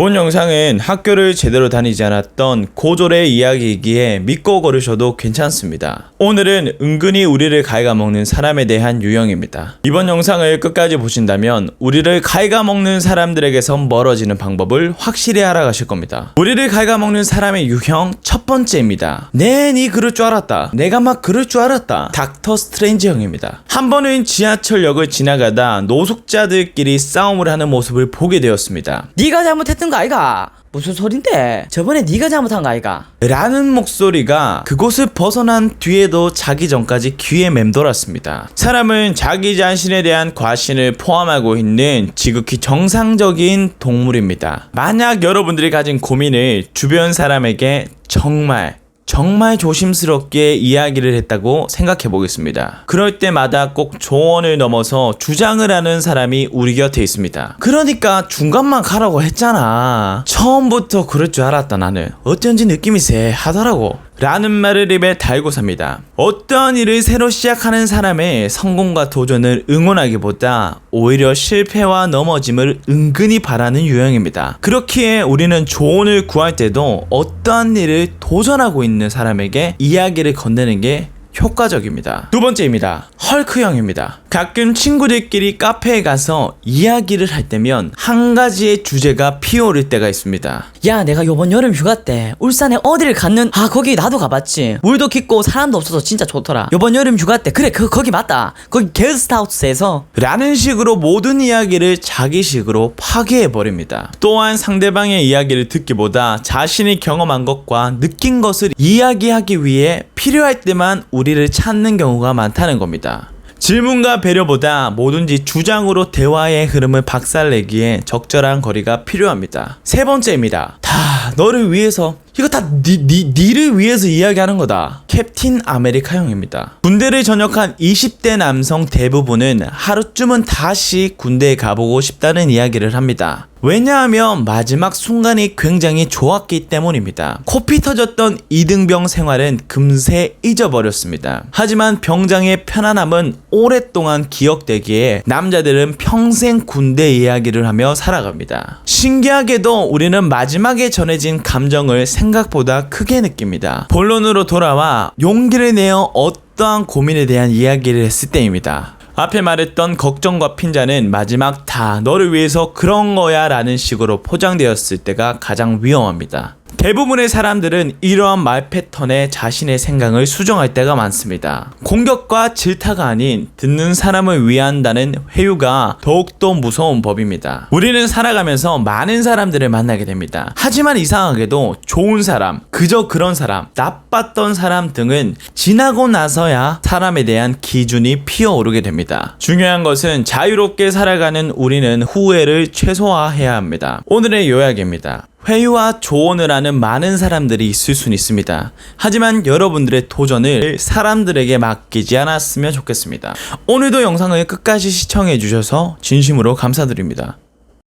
본 영상은 학교를 제대로 다니지 않았던 고졸의 이야기이기에 믿고 걸으셔도 괜찮습니다. 오늘은 은근히 우리를 갉아먹는 사람에 대한 유형입니다. 이번 영상을 끝까지 보신다면 우리를 갉아먹는 사람들에게서 멀어지는 방법을 확실히 알아가실 겁니다. 우리를 갉아먹는 사람의 유형 첫 번째입니다. 네, 니 그럴 줄 알았다. 내가 막 그럴 줄 알았다. 닥터 스트레인지 형입니다. 한 번은 지하철역을 지나가다 노숙자들끼리 싸움을 하는 모습을 보게 되었습니다. 네가 잘못했던 거 아이가? 무슨 소린데? 저번에 네가 잘못한 거 아이가? 라는 목소리가 그곳을 벗어난 뒤에도 자기 전까지 귀에 맴돌았습니다. 사람은 자기 자신에 대한 과신을 포함하고 있는 지극히 정상적인 동물입니다. 만약 여러분들이 가진 고민을 주변 사람에게 정말 정말 조심스럽게 이야기를 했다고 생각해 보겠습니다. 그럴 때마다 꼭 조언을 넘어서 주장을 하는 사람이 우리 곁에 있습니다. 그러니까 중간만 가라고 했잖아. 처음부터 그럴 줄 알았다 나는. 어쩐지 느낌이 쎄하더라고. 라는 말을 입에 달고 삽니다. 어떠한 일을 새로 시작하는 사람의 성공과 도전을 응원하기보다 오히려 실패와 넘어짐을 은근히 바라는 유형입니다. 그렇기에 우리는 조언을 구할 때도 어떠한 일을 도전하고 있는 사람에게 이야기를 건네는 게 효과적입니다. 두 번째입니다. 헐크형입니다. 가끔 친구들끼리 카페에 가서 이야기를 할 때면 한 가지의 주제가 피어오를 때가 있습니다. 야 내가 요번 여름 휴가 때 울산에 어디를 갔는 아 거기 나도 가봤지 물도 깊고 사람도 없어서 진짜 좋더라 요번 여름 휴가 때 그래 그 거기 맞다 거기 게스트하우스에서 라는 식으로 모든 이야기를 자기식으로 파괴해버립니다. 또한 상대방의 이야기를 듣기보다 자신이 경험한 것과 느낀 것을 이야기하기 위해 필요할 때만 우리를 찾는 경우가 많다는 겁니다. 질문과 배려보다 뭐든지 주장으로 대화의 흐름을 박살내기에 적절한 거리가 필요합니다. 세 번째입니다. 다 너를 위해서 이거 다 니, 니, 니를 위해서 이야기하는 거다. 캡틴 아메리카형입니다. 군대를 전역한 20대 남성 대부분은 하루쯤은 다시 군대에 가보고 싶다는 이야기를 합니다. 왜냐하면 마지막 순간이 굉장히 좋았기 때문입니다. 코피 터졌던 이등병 생활은 금세 잊어버렸습니다. 하지만 병장의 편안함은 오랫동안 기억되기에 남자들은 평생 군대 이야기를 하며 살아갑니다. 신기하게도 우리는 마지막에 전해진 감정을 생각보다 크게 느낍니다. 본론으로 돌아와 용기를 내어 어떠한 고민에 대한 이야기를 했을 때입니다. 앞에 말했던 걱정과 핀자는 마지막 다 너를 위해서 그런 거야 라는 식으로 포장되었을 때가 가장 위험합니다. 대부분의 사람들은 이러한 말 패턴에 자신의 생각을 수정할 때가 많습니다. 공격과 질타가 아닌 듣는 사람을 위한다는 회유가 더욱더 무서운 법입니다. 우리는 살아가면서 많은 사람들을 만나게 됩니다. 하지만 이상하게도 좋은 사람, 그저 그런 사람, 나빴던 사람 등은 지나고 나서야 사람에 대한 기준이 피어오르게 됩니다. 중요한 것은 자유롭게 살아가는 우리는 후회를 최소화해야 합니다. 오늘의 요약입니다. 회유와 조언을 하는 많은 사람들이 있을 수는 있습니다. 하지만 여러분들의 도전을 사람들에게 맡기지 않았으면 좋겠습니다. 오늘도 영상을 끝까지 시청해 주셔서 진심으로 감사드립니다.